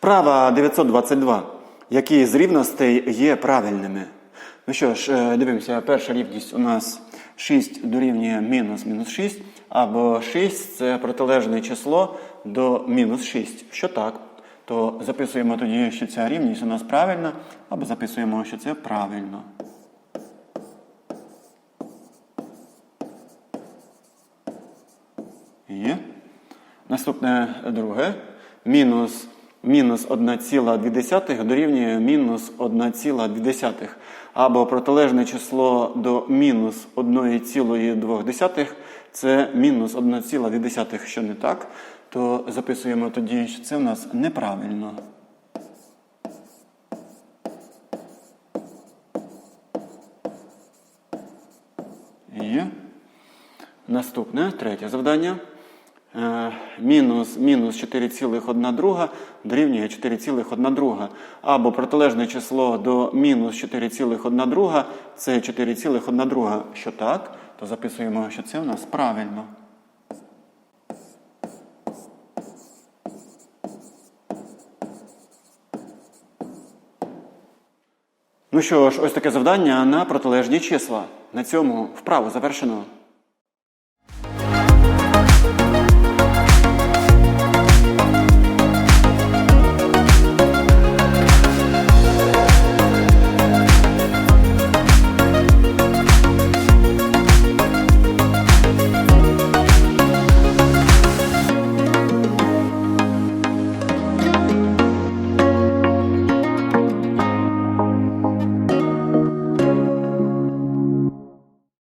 Вправа 922. Які з рівностей є правильними? Ну що ж, е, дивимося, перша рівність у нас 6 дорівнює мінус мінус 6, або 6 це протилежне число до мінус 6. Що так, то записуємо тоді, що ця рівність у нас правильна, або записуємо, що це правильно. Є. Наступне друге. Мінус, мінус 1,2 дорівнює мінус 1,2. Або протилежне число до мінус 1,2 це мінус 1,2. Що не так, то записуємо тоді, що це в нас неправильно. Є. Наступне, третє завдання. Е, Мінус, мінус 4,1 друга дорівнює 4,1 друга. Або протилежне число до мінус 4,1 друга це 4,1 друга. Що так, то записуємо, що це в нас правильно. Ну що ж, ось таке завдання на протилежні числа. На цьому вправу завершено.